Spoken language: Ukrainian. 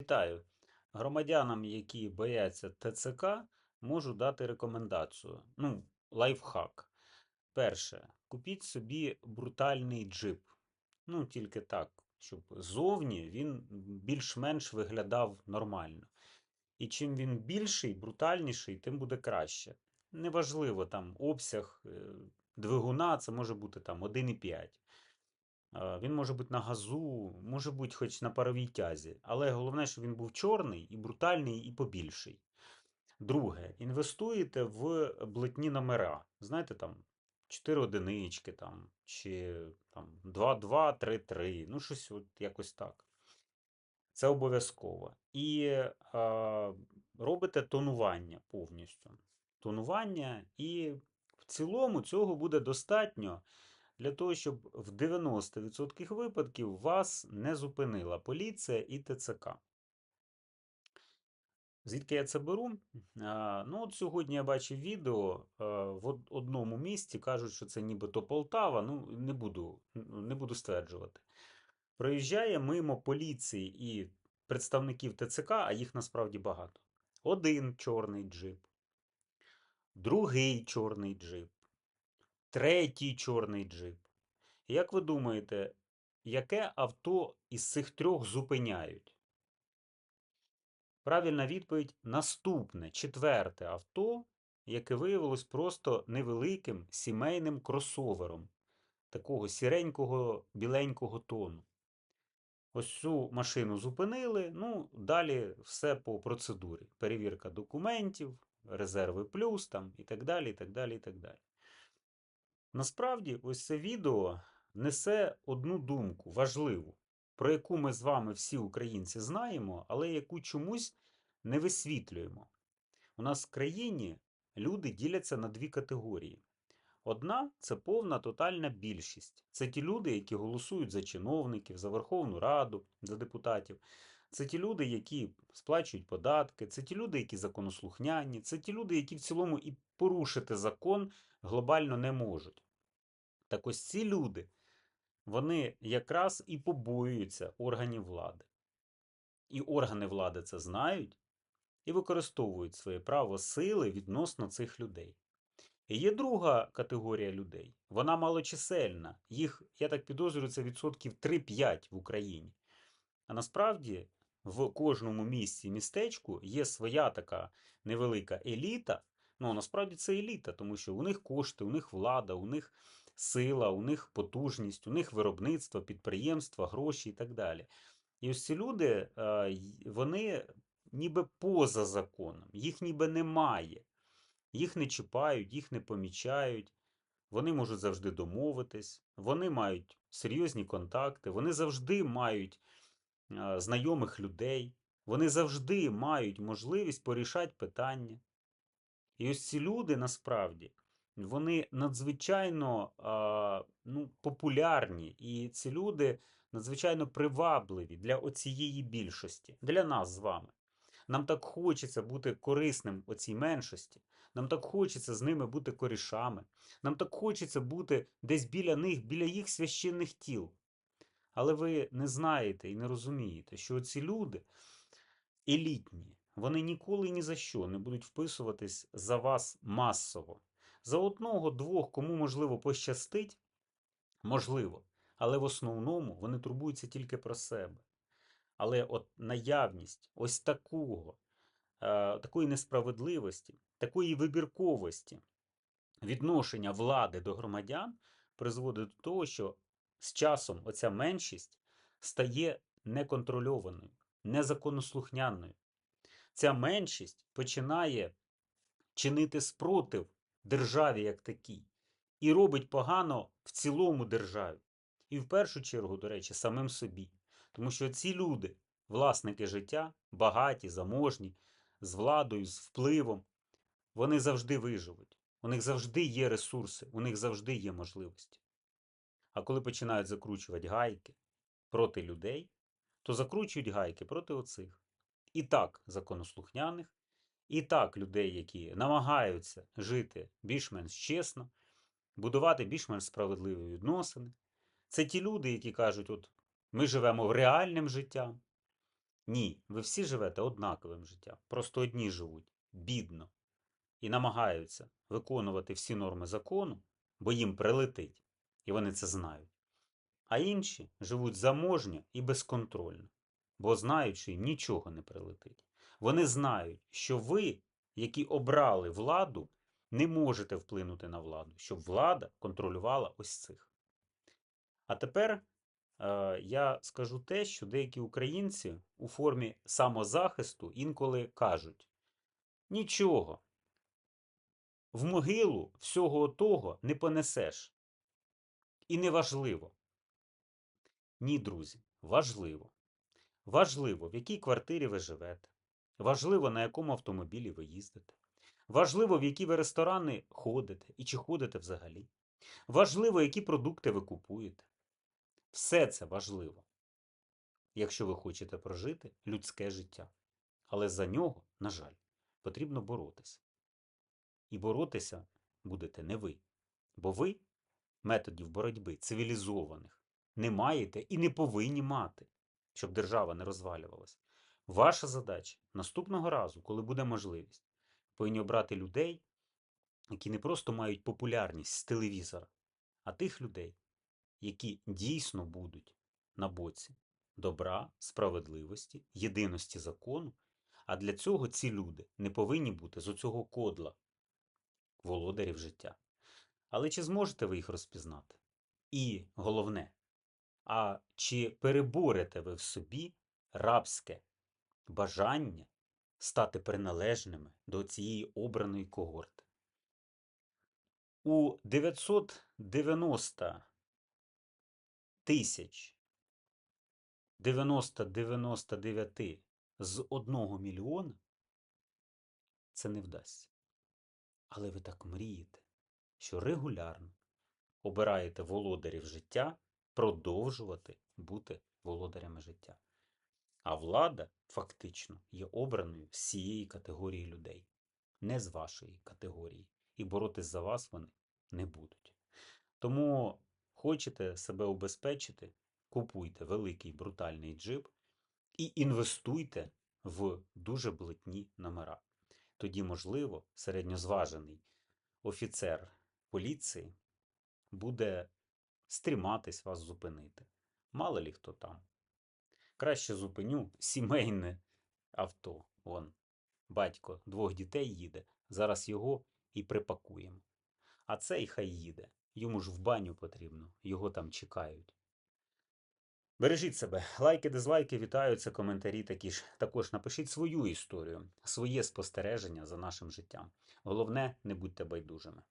Вітаю. Громадянам, які бояться ТЦК, можу дати рекомендацію. Ну, лайфхак. Перше, купіть собі брутальний джип. Ну, тільки так, щоб зовні він більш-менш виглядав нормально. І чим він більший, брутальніший, тим буде краще. Неважливо там обсяг е, двигуна, це може бути там 1,5. Е, Він може бути на газу, може бути хоч на паровій тязі. Але головне, щоб він був чорний і брутальний, і побільший. Друге, інвестуєте в блатні номера. Знаєте, там 4 одинички, там, чи там 2-2-3-3, ну щось от якось так. Це обов'язково. І е, робите тонування повністю. Тонування, і в цілому цього буде достатньо для того, щоб в 90% випадків вас не зупинила поліція і ТЦК. Звідки я це беру? Ну, от сьогодні я бачив відео в одному місті, кажуть, що це нібито Полтава. Ну, не буду, не буду стверджувати. Проїжджає мимо поліції і представників ТЦК, а їх насправді багато. Один чорний джип, другий чорний джип, третій чорний джип. Як ви думаєте, яке авто із цих трьох зупиняють? Правильна відповідь наступне, четверте авто, яке виявилось просто невеликим сімейним кросовером такого сіренького біленького тону. Ось цю машину зупинили, ну, далі все по процедурі. Перевірка документів, резерви плюс там і так далі, і так далі, і так далі. Насправді, ось це відео несе одну думку важливу, про яку ми з вами всі українці знаємо, але яку чомусь не висвітлюємо. У нас в країні люди діляться на дві категорії. Одна це повна тотальна більшість. Це ті люди, які голосують за чиновників, за Верховну Раду, за депутатів. Це ті люди, які сплачують податки, це ті люди, які законослухняні, це ті люди, які в цілому і порушити закон глобально не можуть. Так ось ці люди, вони якраз і побоюються органів влади. І органи влади це знають і використовують своє право сили відносно цих людей. І є друга категорія людей. Вона малочисельна. Їх, я так підозрюю, це відсотків 3-5 в Україні. А насправді в кожному місті містечку є своя така невелика еліта. Ну, насправді це еліта, тому що у них кошти, у них влада, у них сила, у них потужність, у них виробництво, підприємства, гроші і так далі. І ось ці люди, е, вони ніби поза законом, їх ніби немає. Їх не чіпають, їх не помічають. Вони можуть завжди домовитись, вони мають серйозні контакти, вони завжди мають е, знайомих людей, вони завжди мають можливість порішати питання. І ось ці люди насправді вони надзвичайно ну, популярні, і ці люди надзвичайно привабливі для оцієї більшості, для нас з вами. Нам так хочеться бути корисним оцій меншості. Нам так хочеться з ними бути корішами. Нам так хочеться бути десь біля них, біля їх священних тіл. Але ви не знаєте і не розумієте, що ці люди елітні, вони ніколи ні за що не будуть вписуватись за вас масово. За одного, двох, кому можливо пощастить, можливо, але в основному вони турбуються тільки про себе. Але от наявність ось такого, е, такої несправедливості, такої вибірковості відношення влади до громадян призводить до того, що з часом оця меншість стає неконтрольованою, незаконослухняною. Ця меншість починає чинити спротив державі як такій і робить погано в цілому державі. І в першу чергу, до речі, самим собі. Тому що ці люди, власники життя, багаті, заможні, з владою, з впливом, вони завжди виживуть. У них завжди є ресурси, у них завжди є можливості. А коли починають закручувати гайки проти людей, то закручують гайки проти оцих. І так законослухняних, і так людей, які намагаються жити більш-менш чесно, будувати більш-менш справедливі відносини. Це ті люди, які кажуть, от ми живемо реальним життям, Ні, ви всі живете однаковим життям. Просто одні живуть бідно і намагаються виконувати всі норми закону, бо їм прилетить, і вони це знають. А інші живуть заможньо і безконтрольно, бо знають, що їм нічого не прилетить. Вони знають, що ви, які обрали владу, не можете вплинути на владу, щоб влада контролювала ось цих. А тепер е, я скажу те, що деякі українці у формі самозахисту інколи кажуть: нічого, в могилу всього того не понесеш. І не важливо. Ні, друзі, важливо. Важливо, в якій квартирі ви живете. Важливо, на якому автомобілі ви їздите. Важливо, в які ви ресторани ходите і чи ходите взагалі. Важливо, які продукти ви купуєте. Все це важливо, якщо ви хочете прожити людське життя. Але за нього, на жаль, потрібно боротися. І боротися будете не ви. Бо ви методів боротьби цивілізованих не маєте і не повинні мати, щоб держава не розвалювалася. Ваша задача наступного разу, коли буде можливість, повинні обрати людей, які не просто мають популярність з телевізора, а тих людей, які дійсно будуть на боці добра, справедливості, єдиності закону. А для цього ці люди не повинні бути з оцього кодла володарів життя. Але чи зможете ви їх розпізнати? І головне, а чи переборете ви в собі рабське бажання стати приналежними до цієї обраної когорти? У 990 тисяч 90-99 з 1 мільйона це не вдасться. Але ви так мрієте, що регулярно обираєте володарів життя продовжувати бути володарями життя. А влада фактично є обраною з цієї категорії людей, не з вашої категорії. І боротись за вас вони не будуть. Тому хочете себе убезпечити, купуйте великий брутальний джип і інвестуйте в дуже блитні номера. Тоді, можливо, середньозважений офіцер поліції буде стріматись вас зупинити. Мало лі хто там. Краще зупиню сімейне авто. Вон, батько двох дітей їде. Зараз його і припакуємо. А цей хай їде. Йому ж в баню потрібно, його там чекають. Бережіть себе, лайки, дизлайки, вітаються, коментарі такі ж. Також напишіть свою історію, своє спостереження за нашим життям. Головне, не будьте байдужими.